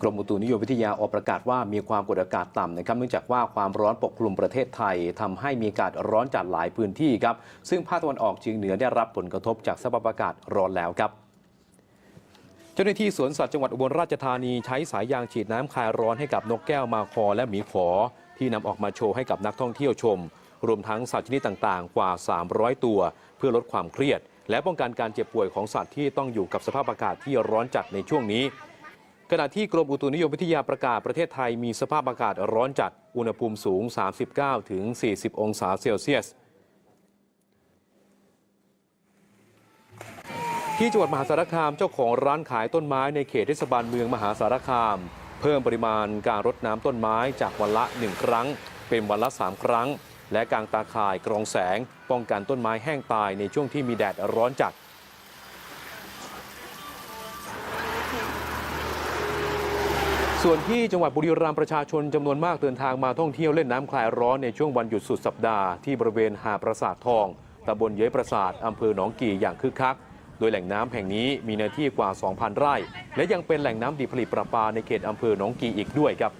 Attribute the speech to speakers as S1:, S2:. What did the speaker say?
S1: กรมอุตุนิยมวิทยาออกประกาศว่ามีความกดอากาศต่ำนะครับ เนื่องจากว่าความร้อนปกคลุมประเทศไทยทำให้มีอากาศร้อนจัดหลายพื้นที่ครับ ซึ่งภาคตะวันออกเฉียงเหนือได้รับผลกระทบจากสภาพอากาศร้อนแล้วครับเจ้าหน้าที่สวนสัตว์จังหวัดอุบลราชธานีใช้สายยางฉีดน้ำคลายร้อนให้กับนกแก้วมาคอและหมีขอ ที่นำออกมาโชว์ให้กับนักท่องเที่ยวชม รวมทั้งสัตว์ชนิดต่างๆ กว่า 300 ตัว เพื่อลดความเครียด และป้องกันการเจ็บป่วยของสัตว์ที่ต้องอยู่กับสภาพอากาศที่ร้อนจัดในช่วงนี้ ขณะที่กรมอุตุนิยมวิทยาประกาศประเทศไทยมีสภาพอากาศร้อนจัด อุณหภูมิสูง 39 ถึง 40 องศาเซลเซียส ที่จังหวัดมหาสารคามเจ้าของร้านขายต้นไม้ในเขตเทศบาลเมืองมหาสารคาม เพิ่มปริมาณการรดน้ำต้นไม้จากวันละ 1 ครั้ง เป็นวันละ 3 ครั้ง และกางตาข่ายกรองแสง ป้องกันต้นไม้แห้งตายในช่วงที่มีแดดร้อนจัด ส่วนที่จังหวัดบุรีรัมย์ประชาชนจำนวนมากเดินทางมาท่องเที่ยวเล่นน้ำคลายร้อนในช่วงวันหยุดสุดสัปดาห์ที่บริเวณหาดปราสาททองตำบลเย้ยปราสาทอำเภอหนองกี่อย่างคึกคัก โดยแหล่งน้ำแห่งนี้มีเนื้อที่กว่า 2,000 ไร่ และยังเป็นแหล่งน้ำดีผลิตประปาในเขตอำเภอหนองกี่อีกด้วยครับ